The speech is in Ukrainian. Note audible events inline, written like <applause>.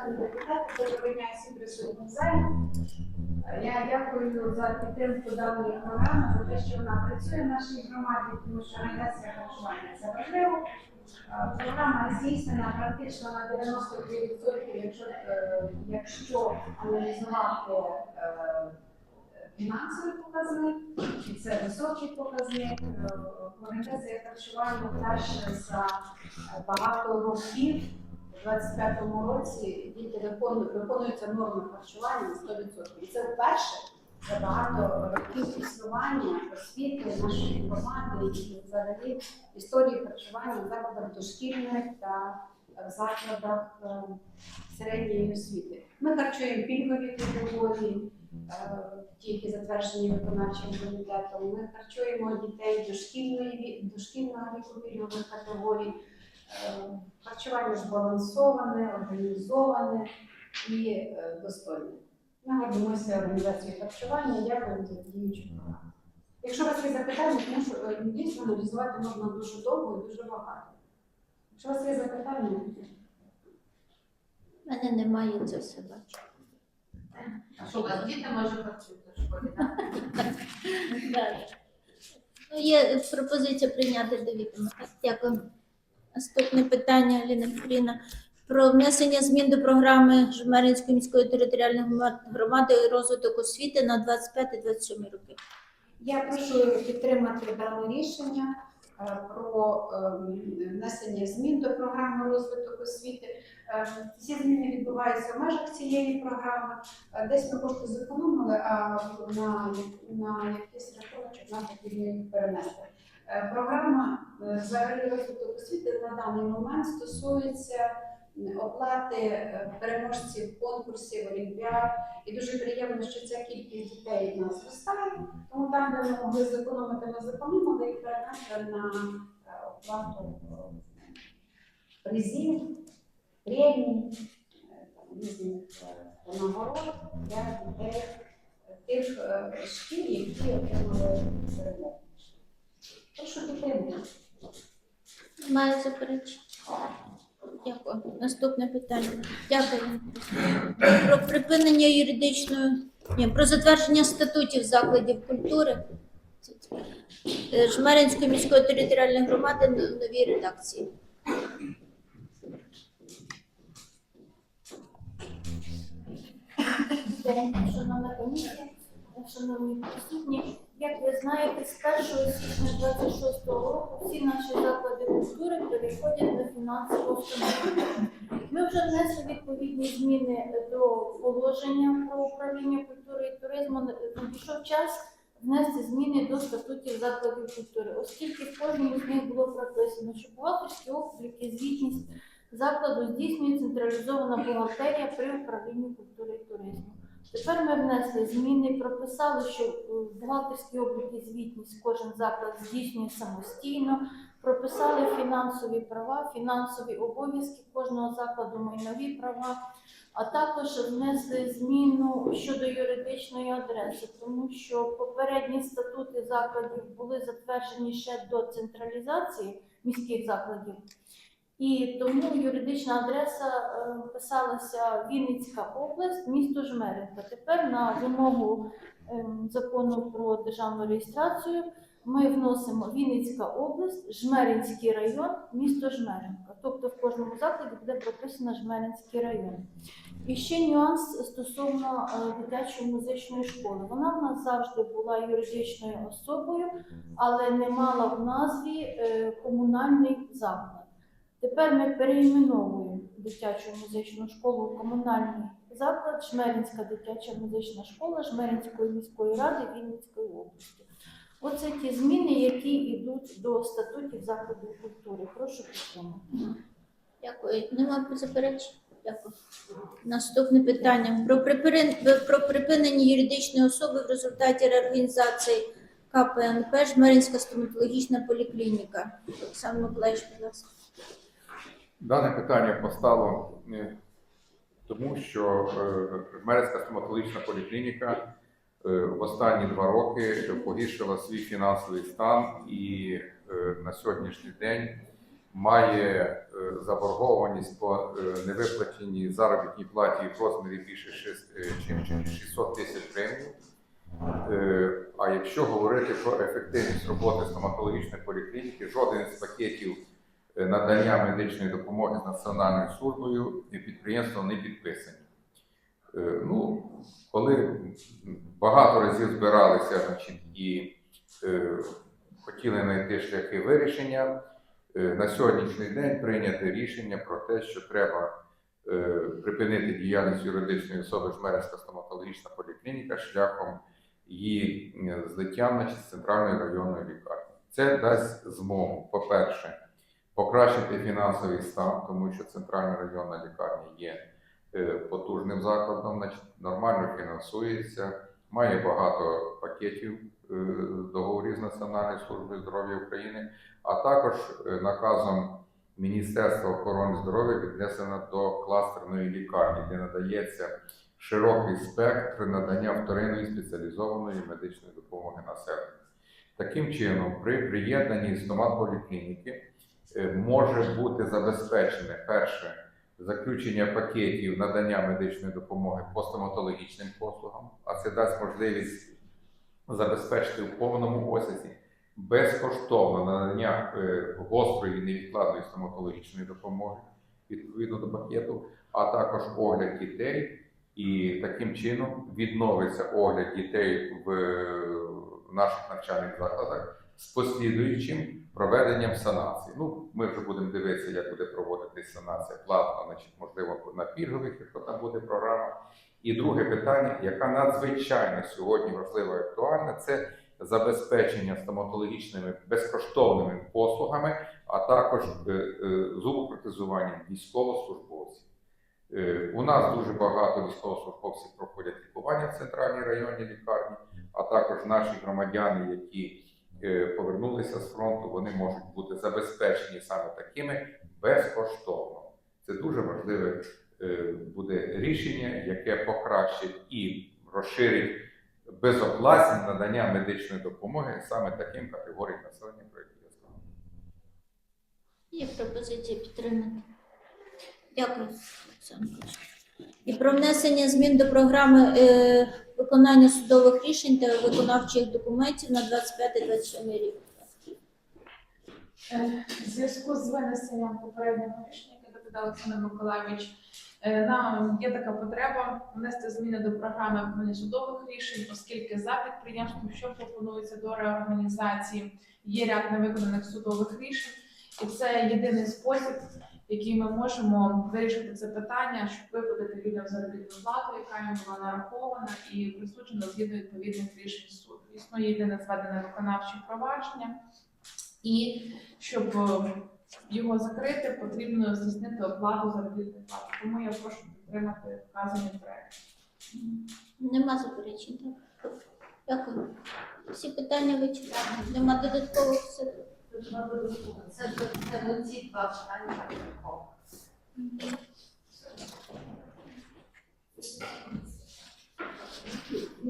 шановні депутати, доброго дня всім присутнім залі. Я дякую за підтримку даної програми, за те, що вона працює в нашій громаді, тому що організація харчування це важливо. Програма здійснена практично на 92%, якщо, е, якщо аналізувати е, фінансовий показник, і це високий показник. Е, Організація харчування перша за багато років. У 25-му році діти виконують, виконуються норми харчування на 100%. І це вперше за багато років існування освіти нашої громади і взагалі історії харчування в закладах дошкільних та в закладах е, середньої освіти. Ми харчуємо пільгові категорії, е, ті, які затверджені виконавчим комітетом. Ми харчуємо дітей дошкільної дошкільного віку пільгових категорій. Харчування збалансоване, організоване і е, достойне. Ми гордимося організацією харчування. Дякую за діючу програму. Якщо у вас є запитання, тому що е, дійсно аналізувати можна дуже довго і дуже багато. Якщо у вас є запитання, У мене немає це все бачу. А що у вас діти може працюють у школі, так? <laughs> Ну, є пропозиція прийняти до відома. Дякую. Наступне питання, Аліна Петрівна. Про внесення змін до програми Жмеринської міської територіальної громади і розвиток освіти на 25-27 роки. я прошу підтримати дане рішення е, про ем, внесення змін до програми розвитку освіти. Е, Ці зміни відбуваються в межах цієї програми. Е, Десь ми кошти зекономили, а на, на якийсь рахунок нам потрібно їх перенести. Е, Програма е, взагалі розвиток освіти на даний момент стосується оплати е, переможців конкурсів, олімпіад. І дуже приємно, що ця кількість дітей в нас зростає. Тому там, де ми могли зекономити, ми зекономили і перенесли на оплату призів, премій, різних нагород для дітей тих шкіл, які отримали перемогу. Прошу підтримати. Немає заперечень? Дякую. Наступне питання. Дякую. Про припинення юридичної ні, про затвердження статутів закладів культури Е, Жмеринської міської територіальної громади в новій редакції. Шановна комісія, шановні присутні, як ви знаєте, з 1 січня 26 року всі наші заклади культури переходять до фінансового встановлення. Ми вже внесли відповідні зміни до положення про управління культури і туризму. Надійшов час внести зміни до статутів закладів культури, оскільки в кожному з них було прописано, що бухгалтерські обліки, звітність закладу здійснює централізована бухгалтерія при управлінні культури і туризму. Тепер ми внесли зміни, прописали, що е, бухгалтерські обліки звітність кожен заклад здійснює самостійно, прописали фінансові права, фінансові обов'язки кожного закладу, майнові права, а також внесли зміну щодо юридичної адреси, тому що попередні статути закладів були затверджені ще до централізації міських закладів. І тому юридична адреса е, писалася Вінницька область, місто Жмеринка. Тепер на вимогу ем, закону про державну реєстрацію ми вносимо Вінницька область, Жмеринський район, місто Жмеринка. Тобто в кожному закладі буде прописано Жмеринський район. І ще нюанс стосовно е, дитячої музичної школи. Вона в нас завжди була юридичною особою, але не мала в назві е, комунальний заклад. Тепер ми переіменовуємо дитячу музичну школу в комунальний заклад Жмеринська дитяча музична школа Жмеринської міської ради Вінницької області. Оце ті зміни, які йдуть до статутів закладів культури. Прошу підтримати. Дякую. Нема заперечень? Дякую. Наступне питання. Про припинення, про припинення юридичної особи в результаті реорганізації КПНП Жмеринська стоматологічна поліклініка. Олександр Миколаївич, будь ласка. Дане питання постало е, тому, що е, Жмеринська стоматологічна поліклініка е, в останні два роки погіршила свій фінансовий стан і на сьогоднішній день має заборгованість по невиплаченій заробітній платі в розмірі більше шест- е, чим- чим 600 тисяч гривень. А якщо говорити про ефективність роботи стоматологічної поліклініки, жоден з пакетів надання медичної допомоги з Національною службою і підприємством не підписані. Е, Ну, коли багато разів збиралися значить, і е, хотіли знайти шляхи вирішення, е, на сьогоднішній день прийнято рішення про те, що треба е, припинити діяльність юридичної особи Жмеринська стоматологічна поліклініка шляхом її е, злиття з центральної районної лікарні. Це дасть змогу, по-перше, покращити фінансовий стан, тому що центральна районна лікарня є е, потужним закладом, значить, нормально фінансується, має багато пакетів е, договорів з Національною службою здоров'я України, а також е, наказом Міністерства охорони здоров'я віднесено до кластерної лікарні, де надається широкий спектр надання вторинної спеціалізованої медичної допомоги населенню. Таким чином, при приєднанні стоматполіклініки може бути забезпечене перше заключення пакетів надання медичної допомоги по стоматологічним послугам, а це дасть можливість забезпечити в повному осязі безкоштовно надання е, гострої невідкладної стоматологічної допомоги відповідно до пакету, а також огляд дітей. І таким чином відновиться огляд дітей е, в наших навчальних закладах з послідуючим проведенням санації. Ну, ми вже будемо дивитися, як буде проводитись санація платно, значить, можливо, на пільгових, якщо там буде програма. І друге питання, яка надзвичайно сьогодні важлива і актуальна, це забезпечення стоматологічними безкоштовними послугами, а також е, е, зубопротезуванням військовослужбовців. Е, У нас дуже багато військовослужбовців проходять лікування в центральній районній лікарні, а також наші громадяни, які повернулися з фронту, вони можуть бути забезпечені саме такими безкоштовно. Це дуже важливе е, буде рішення, яке покращить і розширить безоплатність надання медичної допомоги саме таким категоріям населення, про які я сказав. Є пропозиція підтримати. Дякую, Олександр І про внесення змін до програми е, виконання судових рішень та виконавчих документів на 25-27 рік. Е, В зв'язку з винесенням попереднього рішення, яке доповідав Олександр Миколаївич, е, нам є така потреба внести зміни до програми виконання судових рішень, оскільки за підприємством, що пропонується до реорганізації, є ряд невиконаних судових рішень, і це єдиний спосіб, який ми можемо вирішити це питання, щоб виплатити людям заробітну плату, яка їм була нарахована і присуджена згідно відповідних рішень суду. Існує єдине зведене виконавче провадження. І щоб е, його закрити, потрібно здійснити оплату заробітної плати. Тому я прошу підтримати вказаний проект. Нема заперечень? Дякую. Всі питання вичерпані. Нема додаткових все. Це, це ці два питання.